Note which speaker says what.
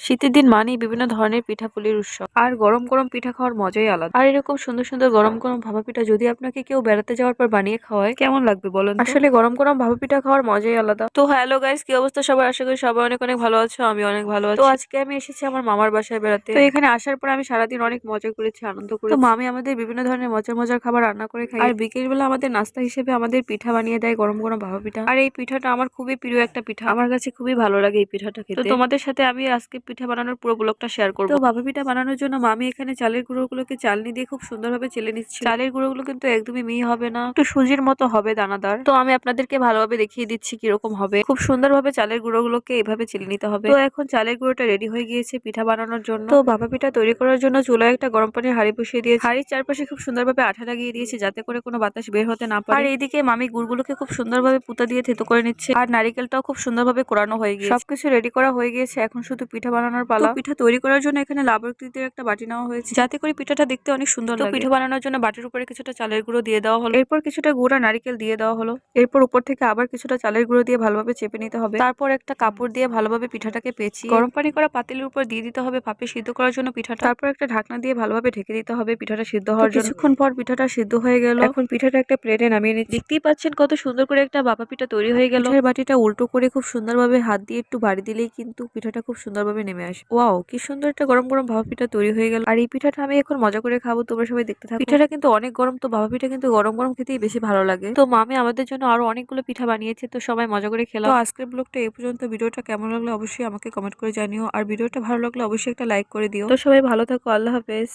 Speaker 1: শীতের দিন মানেই বিভিন্ন ধরনের পিঠাপুলির উৎসব। আর গরম গরম পিঠা খাওয়ার মজাই আলাদা। আর এরকম সুন্দর সুন্দর গরম গরম ভাপা পিঠা যদি আপনাকে কেউ বেড়াতে যাওয়ার পর বানিয়ে খাওয়ায় কেমন লাগবে বলেন আসলে গরম গরম ভাপা পিঠা খাওয়ার মজাই আলাদা। তো হ্যালো গাইস কি অবস্থা সবার? আশা করি সবাই অনেক অনেক ভালো আছো আমি অনেক ভালো আছি। তো আজকে আমি এসেছি আমার মামার বাসায় বেড়াতে। তো এখানে আসার পর আমি সারাদিন অনেক মজা করেছি আনন্দ করেছি। তো মামি আমাদের বিভিন্ন ধরনের মজার মজার খাবার রান্না করে খাই আর বিকেল বেলা আমাদের নাস্তা হিসেবে আমাদের পিঠা বানিয়ে দেয় গরম গরম ভাপা পিঠা। আর এই পিঠাটা আমার খুবই প্রিয় একটা পিঠা। আমার কাছে খুবই ভালো লাগে এই পিঠাটা খেতে। তো তোমাদের সাথে আমি আজকে পিঠা বানানোর পুরো ব্লগটা শেয়ার করব। তো ভাপা পিঠা বানানোর জন্য মামি এখানে চালের গুঁড়োগুলোকে চালনি দিয়ে খুব সুন্দরভাবে চেলে নিচ্ছি। চালের গুঁড়োগুলো কিন্তু একদমই মিহি হবে না। একটু সুজির মতো হবে দানাদার। তো আমি আপনাদেরকে ভালোভাবে দেখিয়ে দিচ্ছি কীরকম হবে। খুব সুন্দরভাবে চালের গুঁড়োগুলোকে এভাবে চেলে নিতে হবে। তো এখন চালের গুঁড়োটা রেডি হয়ে গিয়েছে পিঠা বানানোর জন্য। তো ভাপা পিঠা তৈরি করার জন্য চুলায় একটা গরম পানির হাঁড়ি বসিয়ে দিয়েছে। হাঁড়ির চারপাশে খুব সুন্দরভাবে আঠা লাগিয়ে দিয়েছে যাতে করে কোনো বাতাস বের হতে না পারে। আর এইদিকে মামি গুড়গুলোকে খুব সুন্দরভাবে পুতা দিয়ে থেতো করে নিচ্ছে। আর নারিকেলটাও খুব সুন্দরভাবে কোরানো হয়ে গিয়েছে। সবকিছু রেডি করা হয়ে গিয়েছে। এখন শুধু পিঠা বানানোর পালা। পিঠা তৈরি করার জন্য এখানে লাভ আকৃতির একটা বাটি নেওয়া হয়েছে। যাতে করে পিঠাটা দেখতে অনেক সুন্দর লাগে। পিঠা বানানোর জন্য বাটির উপরে কিছুটা চালের গুঁড়ো দিয়ে দেওয়া হলো। এরপর কিছুটা গুঁড়া নারিকেল দিয়ে দেওয়া হলো। এরপর উপর থেকে আবার কিছুটা চালের গুঁড়ো দিয়ে ভালোভাবে চেপে নিতে হবে। তারপর একটা কাপড় দিয়ে ভালোভাবে পিঠাটাকে পেঁচি গরম পানি করা পাতিলের উপর দিয়ে দিতে হবে ভাপে সিদ্ধ করার জন্য পিঠাটা। তারপর একটা ঢাকনা দিয়ে ভালোভাবে ঢেকে দিতে হবে পিঠাটা সিদ্ধ হওয়ার জন্য। কিছুক্ষণ পর পিঠাটা সিদ্ধ হয়ে গেল। এখন পিঠাটা একটা প্লেটে নামিয়ে নিচ্ছি। দেখতেই পাচ্ছেন কত সুন্দর করে একটা বাবা পিঠা তৈরি হয়ে গেল। বাটিটা উল্টো করে খুব সুন্দরভাবে হাত দিয়ে একটু বাড়ি দিলেই কিন্তু পিঠাটা খুব সুন্দরভাবে নেমে আসে। ওয়াও কি সুন্দর একটা গরম গরম ভাপা পিঠা তৈরি হয়ে গেল। আর এই পিঠাটা আমি এখন মজা করে খাব তোমরা সবাই দেখতে থাকো। পিঠাটা কিন্তু অনেক গরম তো ভাপা পিঠা কিন্তু গরম গরম খেতেই বেশি ভালো লাগে। তো মামি আমাদের জন্য আরও অনেকগুলো পিঠা বানিয়েছে তো সবাই মজা করে খেলাম তো আজকের ব্লগটা এই পর্যন্ত। ভিডিওটা কেমন লাগল অবশ্যই আমাকে কমেন্ট করে জানিও। আর ভিডিওটা ভালো লাগলে অবশ্যই একটা লাইক করে দিও। তো সবাই ভালো থাকো আল্লাহ হাফেজ।